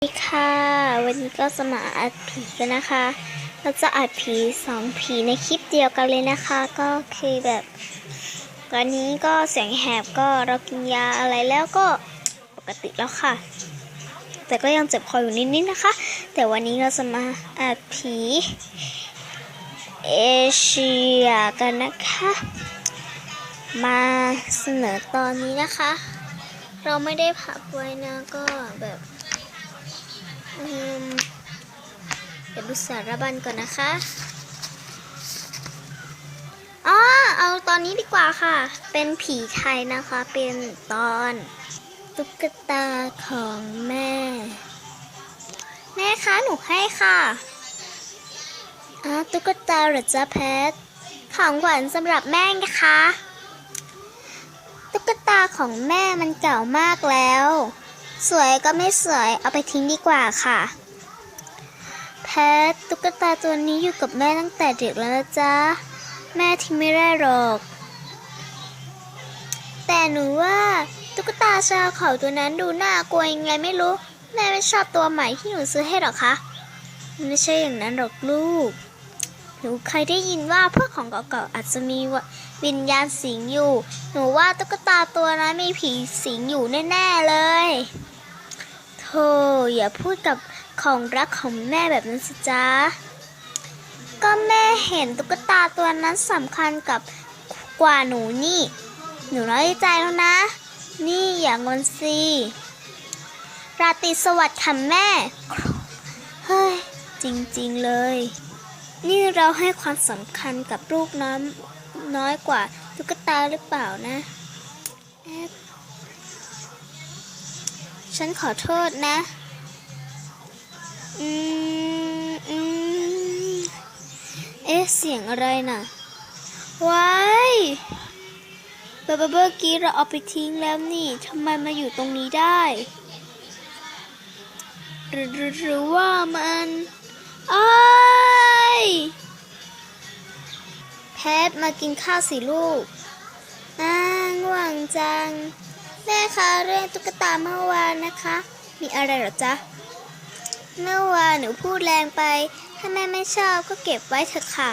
สวัสดีค่ะ วันนี้ก็จะมาอัดผีกันนะคะ เราจะอัดผีสองผีในคลิปเดียวกันเลยนะคะ ก็คือแบบตอนนี้ก็เสียงแหบก็เรากินยาอะไรแล้วก็ปกติแล้วค่ะ แต่ก็ยังเจ็บคออยู่นิดๆนะคะ แต่วันนี้เราจะมาอัดผีเอเชียกันนะคะ มาเสนอตอนนี้นะคะ เราไม่ได้พักไว้นะก็แบบ เดี๋ยวดูสารบัญก่อนนะคะอ๋อเอาตอนนี้ดีกว่าค่ะ เป็นผีไทยนะคะ เป็นตอนตุ๊กตาของแม่ แม่คะหนูให้ค่ะอ๋อตุ๊กตาหรอจ๊ะแพทของขวัญสำหรับแม่นะคะ ตุ๊กตาของแม่มันเก่ามากแล้ว สวยก็ไม่สวย เอาไปทิ้งดีกว่าค่ะ แพทตุ๊กตาตัวนี้อยู่กับแม่ตั้งแต่เด็กแล้วนะจ๊ะ แม่ทิ้งไม่ได้หรอก แต่หนูว่าตุ๊กตาชาวเขาตัวนั้นดูน่ากลัวยังไงไม่รู้ แม่ไม่ชอบตัวใหม่ที่หนูซื้อให้หรอกคะไม่ใช่อย่างนั้นหรอกลูก หนูเคยได้ยินว่าพวกของเก่าๆอาจจะมีวิญญาณสิงอยู่ หนูว่าตุ๊กตาตัวนั้นมีผีสิงอยู่แน่ ๆ เลย ธ่อย่าพูดกับของรักของแม่แบบนั้นสิจ๊ะ ก็แม่เห็นตุ๊กตาตัวนั้นสำคัญกับกว่าหนูนี่ หนูน้อยใจแล้วนะ นี่อย่างอนสิราตรีสวัสดิ์ค่ะแม่ เฮ้ย จริงๆเลย นี่เราให้ความสำคัญกับลูกน้อยน้อยกว่าตุ๊กตาหรือเปล่านะแอบ ฉันขอโทษนะ อืมอืมเอ๊ะ เสียงอะไรน่ะว้ายเบอร์เบอร์เบอร์กี้เราเอาไปทิ้งแล้วนี่ทำไมมาอยู่ตรงนี้ได้ หรือหรือหรือว่ามันอ้ายแพทมากินข้าวสิลูกอ้าง่วงจัง แม่คะเรื่องตุ๊กตาเมื่อวานนะคะ มีอะไรหรอจ๊ะ เมื่อวานหนูพูดแรงไป ถ้าแม่ไม่ชอบก็เก็บไว้เถอะค่ะ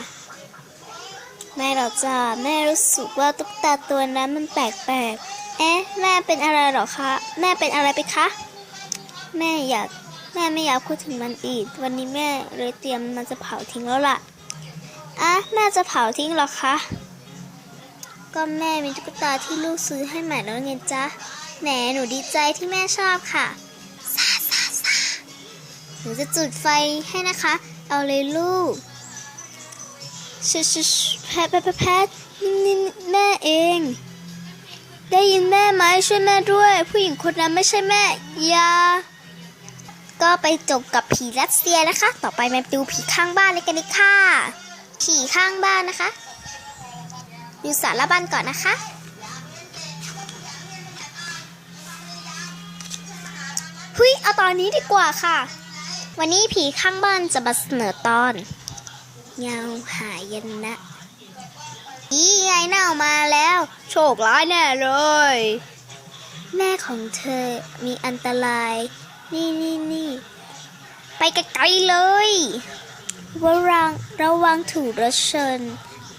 แม่หรอจ้าแม่รู้สึกว่าตุ๊กตาตัวนั้นมันแปลกๆเอ๊ะแม่เป็นอะไรหรอคะแม่เป็นอะไรไปคะแม่อยากแม่ไม่อยากพูดถึงมันอีก วันนี้แม่เลยเตรียมมันจะเผาทิ้งแล้วล่ะอะแม่จะเผาทิ้งหรอคะ ก็แม่มีตุ๊กตาที่ลูกซื้อให้ใหม่แล้วไงจ๊ะ แหมหนูดีใจที่แม่ชอบค่ะซาซาซาหนูจะจุดไฟให้นะคะ เอาเลยลูกชิชิชแพทแพทแพทนี่นี่แม่เอง ได้ยินแม่ไหมช่วยแม่ด้วย ผู้หญิงคนนั้นไม่ใช่แม่ยาก็ไปจบกับผีรัสเซียนะคะ ต่อไปมาดูผีข้างบ้านเลยกันดีค่ะ ผีข้างบ้านนะคะ ดูสารบัญก่อนนะคะ หุยเอาตอนนี้ดีกว่าค่ะ วันนี้ผีข้างบ้านจะมาเสนอตอนเงาหายันนะอีไงเน่ามาแล้ว โชคร้ายแน่เลย แม่ของเธอมีอันตราย นี่นี่นี่ไปไกลๆเลย ระวังระวังถูกรถชน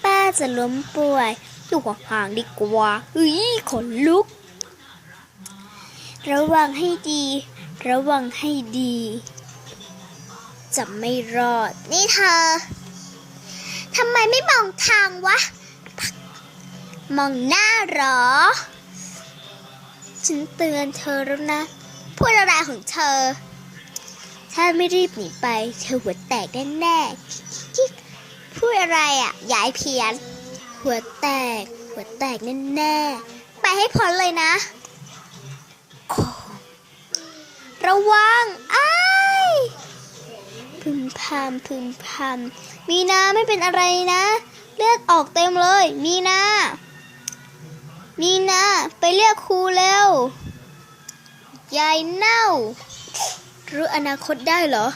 ป้าจะล้มป่วย อยู่ห่างๆดีกว่าเฮ้ยขนลุก ระวังให้ดี ระวังให้ดี จะไม่รอด นี่เธอทำไมไม่มองทางวะ มองหน้าหรอ ฉันเตือนเธอแล้วนะพูดอะไรของเธอ ถ้าไม่รีบหนีไป เธอหัวแตกแน่ๆ พูดอะไรอะยายเพี้ยน หัวแตก หัวแตกแน่ๆ ไปให้พ้นเลยนะระวังอ้ายพึมพำพึมพำมีนาไม่เป็นอะไรนะ เลือดออกเต็มเลย มีนา มีนา ไปเรียกครูเร็วยายเน่า รู้อนาคตได้เหรอ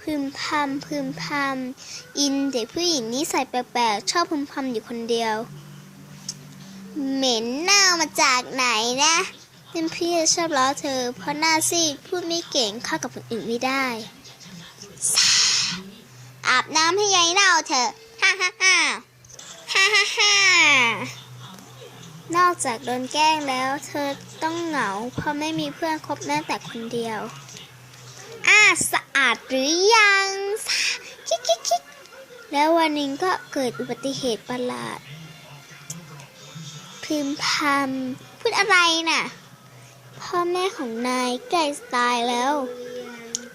พึมพำพึมพำ อินเด็กผู้หญิงนิสัยแปลกๆ ชอบพึมพำอยู่คนเดียว เหม็นเน่ามาจากไหนนะเป็นพี่ชอบล้อเธอ เพราะหน้าซีดพูดไม่เก่งเข้ากับคนอื่นไม่ได้อาบน้ำให้ยายเน่าเถอะฮ่าฮ่าฮ่าฮ่าฮ่าฮ่านอกจากโดนแกล้งแล้ว เธอต้องเหงา เพราะไม่มีเพื่อนคบแม้แต่คนเดียวอ่าสะอาดหรือยังคิกคิกคิก แล้ววันหนึ่งก็เกิดอุบัติเหตุประหลาด พึมพำพูดอะไรน่ะ พ่อแม่ของนายใกล้ตายแล้ว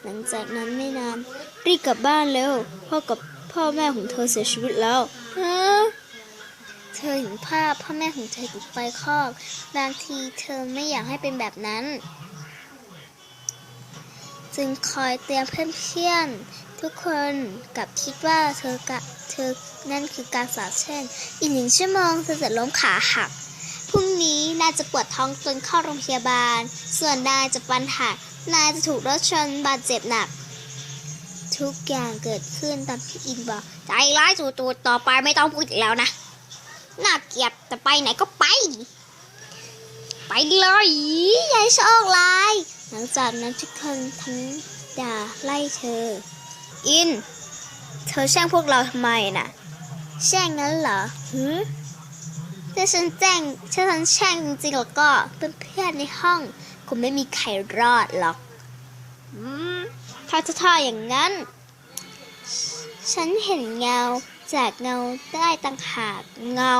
หลังจากนั้นไม่นานรีบกลับบ้านเร็วพ่อกับพ่อแม่ของเธอเสียชีวิตแล้วเธอเห็นภาพพ่อแม่ของเธอถูกไฟคลอกบางทีเธอไม่อยากให้เป็นแบบนั้น จึงคอยเตือนเพื่อน ทุกคนกลับคิดว่าเธอกะเธอนั่นคือการสาบแช่งอีกหนึ่งชั่วโมงเธอจะล้มขาหักพรุ่งนี้นายจะปวดท้องจนเข้าโรงพยาบาล ส่วนนายจะฟันหักนายจะถูกรถชนบาดเจ็บหนัก ทุกอย่างเกิดขึ้นตามที่อินบอกใจร้ายจู่ๆต่อไปไม่ต้องพูดอีกแล้วนะน่าเกลียดแต่ไปไหนก็ไป ไปเลยยายโชคลาย หลังจากนั้นทุกคนทั้งด่าไล่เธอ อิน เธอแช่งพวกเราทำไมน่ะ แช่งงั้นเหรอหือถ้าฉันแจ้งถ้าฉันแช่งจริงๆแล้วก็เพื่อนๆในห้องคงไม่มีใครรอดหรอกอืมถ้าจะท่าอย่างนั้น ฉันเห็นเงาจากเงาได้ต่างหากเงา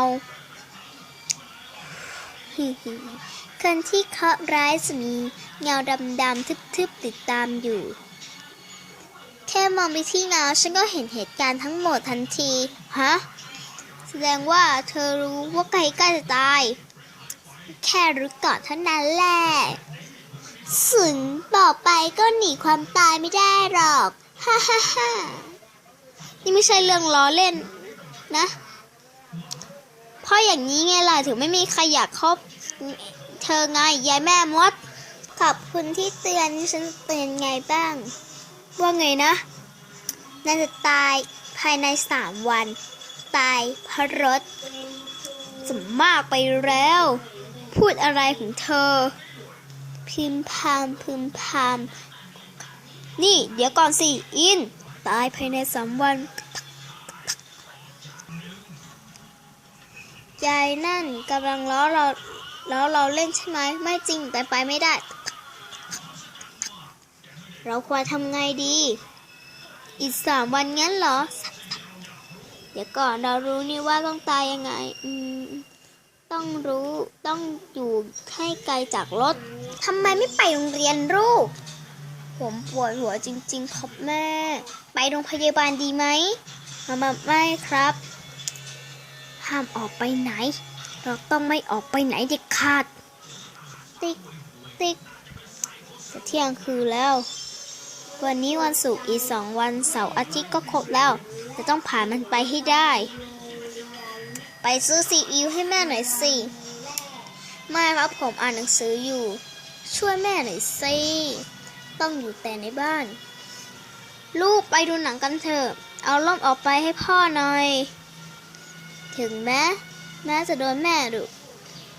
คนที่เคราะห์ร้ายจะมีเงาดำๆทึบๆติดตามอยู่ แค่มองไปที่เงาฉันก็เห็นเหตุการณ์ทั้งหมดทันที ฮะ แสดงว่าเธอรู้ว่าใครใกล้จะตาย แค่รู้ก่อนเท่านั้นแหละสึนบอกไปก็หนีความตายไม่ได้หรอก ฮ่าฮ่าฮ่านี่ไม่ใช่เรื่องล้อเล่นนะ เพราะอย่างนี้ไงล่ะถึงไม่มีใครอยากคบเธอไงยายแม่มด ขอบคุณที่เตือนฉันเตือนไงบ้าง ว่าไงนะน่าจะตายภายในสามวัน ตายเพราะรถสมมากไปแล้ว พูดอะไรของเธอ พิมพามพึมพาม นี่ เดี๋ยวก่อนสิ อิน ตายภายในสามวันยายนั่นกำลังล้อเราล้อเราเล่นใช่ไหม ไม่จริงแต่ไปไม่ได้ เราควรทำไงดี อีกสามวันงั้นเหรอ เดี๋ยวก่อนเรารู้นี่ว่าต้องตายยังไง อืม ต้องรู้ ต้องอยู่ให้ไกลจากรถ ทำไมไม่ไปโรงเรียนลูก ผมปวดหัวจริง ๆ ครับแม่ ไปโรงพยาบาลดีไหมมามาไม่ครับ ห้ามออกไปไหน เราต้องไม่ออกไปไหนเด็ดขาด ติ๊ก ติ๊กจะเที่ยงคืนแล้ว วันนี้วันศุกร์อีกสองวันเสาร์อาทิตย์ก็ครบแล้ว จะต้องผ่านมันไปให้ได้ ไปซื้อซีอิ๊วให้แม่หน่อยสิ ไม่ครับผมอ่านหนังสืออยู่ ช่วยแม่หน่อยสิ ต้องอยู่แต่ในบ้าน ลูกไปดูหนังกันเถอะ เอาล่มออกไปให้พ่อหน่อย ถึงแม้แม้จะโดนแม่ดุ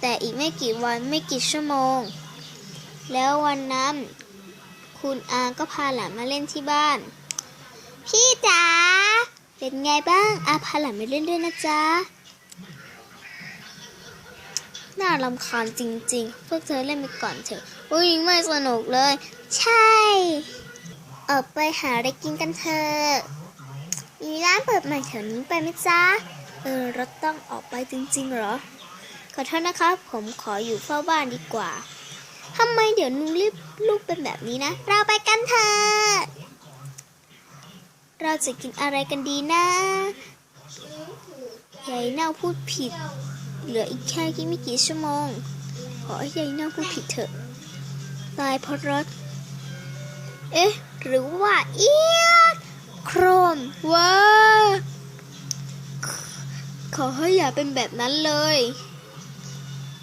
แต่อีกไม่กี่วันไม่กี่ชั่วโมง แล้ววันนั้น คุณอาก็พาหลานมาเล่นที่บ้าน พี่จ๋า เป็นไงบ้าง อาพาหลานมาเล่นด้วยนะจ๊ะ น่ารำคาญจริงๆ พวกเธอเล่นไปก่อนเถอะ อุ้ยไม่สนุกเลย ใช่ ออกไปหาอะไรกินกันเถอะมีร้านเปิดใหม่แถวนี้ไปไหมจ๊ะ เออเราต้องออกไปจริงๆเหรอ ขอโทษนะครับ ผมขออยู่เฝ้าบ้านดีกว่า ทำไมเดี๋ยวนุงรีบลูกเป็นแบบนี้นะ เราไปกันเถอะเราจะกินอะไรกันดีนะยายเน่าพูดผิด เหลืออีกแค่กี่ไม่กี่ชั่วโมง ขอให้ยายเน่าพูดผิดเถอะ ตายเพราะรถ เอ๊ะ หรือว่าเอียดโครมว้าขอให้อย่าเป็นแบบนั้นเลย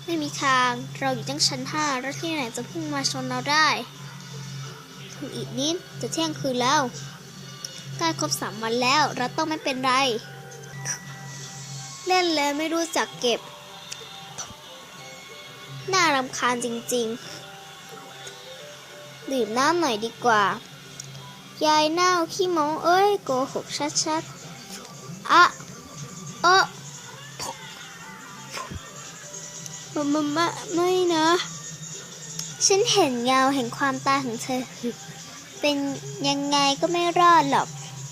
ไม่มีทาง เราอยู่ตั้งชั้นห้ารถที่ไหนจะพุ่งมาชนเราได้ถึงอีกนิดจะเที่ยงคืนแล้วใกล้ครบสามวันแล้ว เราต้องไม่เป็นไร เล่นแล้วไม่รู้จักเก็บ น่ารำคาญจริงๆ ดื่มน้ำหน่อยดีกว่า ยายเน่าขี้โมเอ้ย โกหกชัดๆ อะ เออ มามามะไม่นะ ฉันเห็นเงาเห็นความตายของเธอ เป็นยังไงก็ไม่รอดหรอก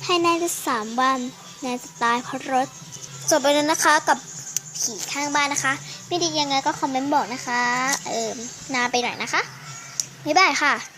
ให้นายจะสามวันนายจะตายเพราะรถจบไปแล้วนะคะกับผีข้างบ้านนะคะ ไม่ดียังไงก็คอมเมนต์บอกนะคะ เออนาไปหน่อยนะคะ บ๊ายบายค่ะ